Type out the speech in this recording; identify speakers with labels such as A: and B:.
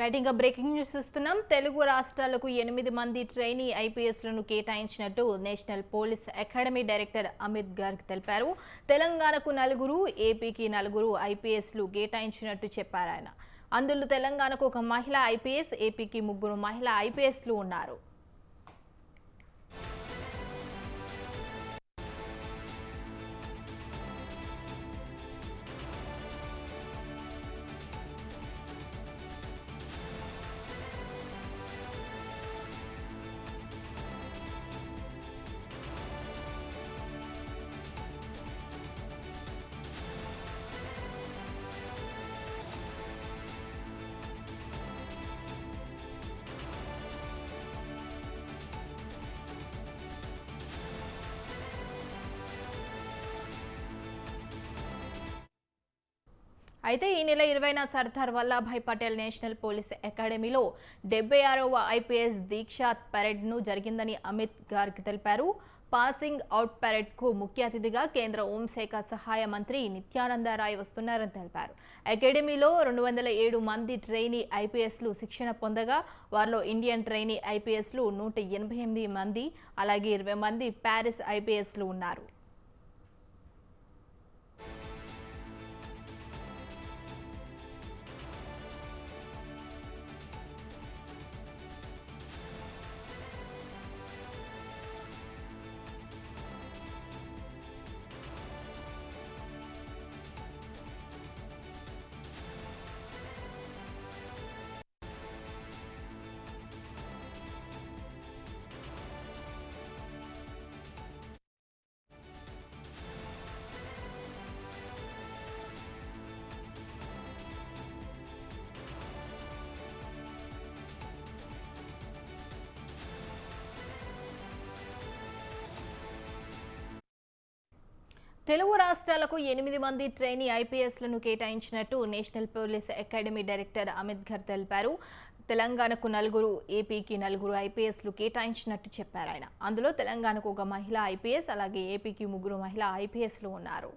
A: Writing breaking news చూస్తున్నాం. తెలుగు రాష్ట్రాలకు ఎనిమిది మంది ట్రైనీ ఐపీఎస్లను కేటాయించినట్టు national police academy director Amit Garg తెలిపారు. తెలంగాణకు నలుగురు ఏపీకి నలుగురు ఐపీఎస్లు కేటాయించినట్టు చెప్పారు ఆయన. అందులో తెలంగాణకు ఒక మహిళా ఐపీఎస్ ఏపీకి ముగ్గురు మహిళా ఐపీఎస్లు ఉన్నారు. అయితే ఈ నెల ఇరవైన సర్దార్ వల్లభాయ్ పటేల్ నేషనల్ పోలీస్ అకాడమీలో డెబ్బై ఆరవ ఐపీఎస్ దీక్షాత్ పరేడ్ను జరిగిందని అమిత్ గార్గ్ తెలిపారు. పాసింగ్ అవుట్ పరేడ్కు ముఖ్య అతిథిగా కేంద్ర హోంశాఖ సహాయ మంత్రి నిత్యానంద రాయ్ వస్తున్నారని తెలిపారు. అకాడమీలో రెండు వందల ఏడు మంది ట్రైనీ ఐపీఎస్లు శిక్షణ పొందగా వారిలో ఇండియన్ ట్రైనీ ఐపీఎస్లు నూట ఎనభై ఎనిమిది మంది అలాగే ఇరవై మంది ప్యారిస్ ఐపీఎస్లు ఉన్నారు. తెలుగు రాష్ట్రాలకు ఎనిమిది మంది ట్రైనీ ఐపీఎస్లను కేటాయించినట్టు national police academy director Amit Garg తెలిపారు. తెలంగాణకు నలుగురు ఏపీకి నలుగురు ఐపీఎస్లు కేటాయించినట్టు చెప్పారు ఆయన. అందులో తెలంగాణకు ఒక మహిళా ఐపీఎస్ అలాగే ఏపీకి ముగ్గురు మహిళా ఐపీఎస్లు ఉన్నారు.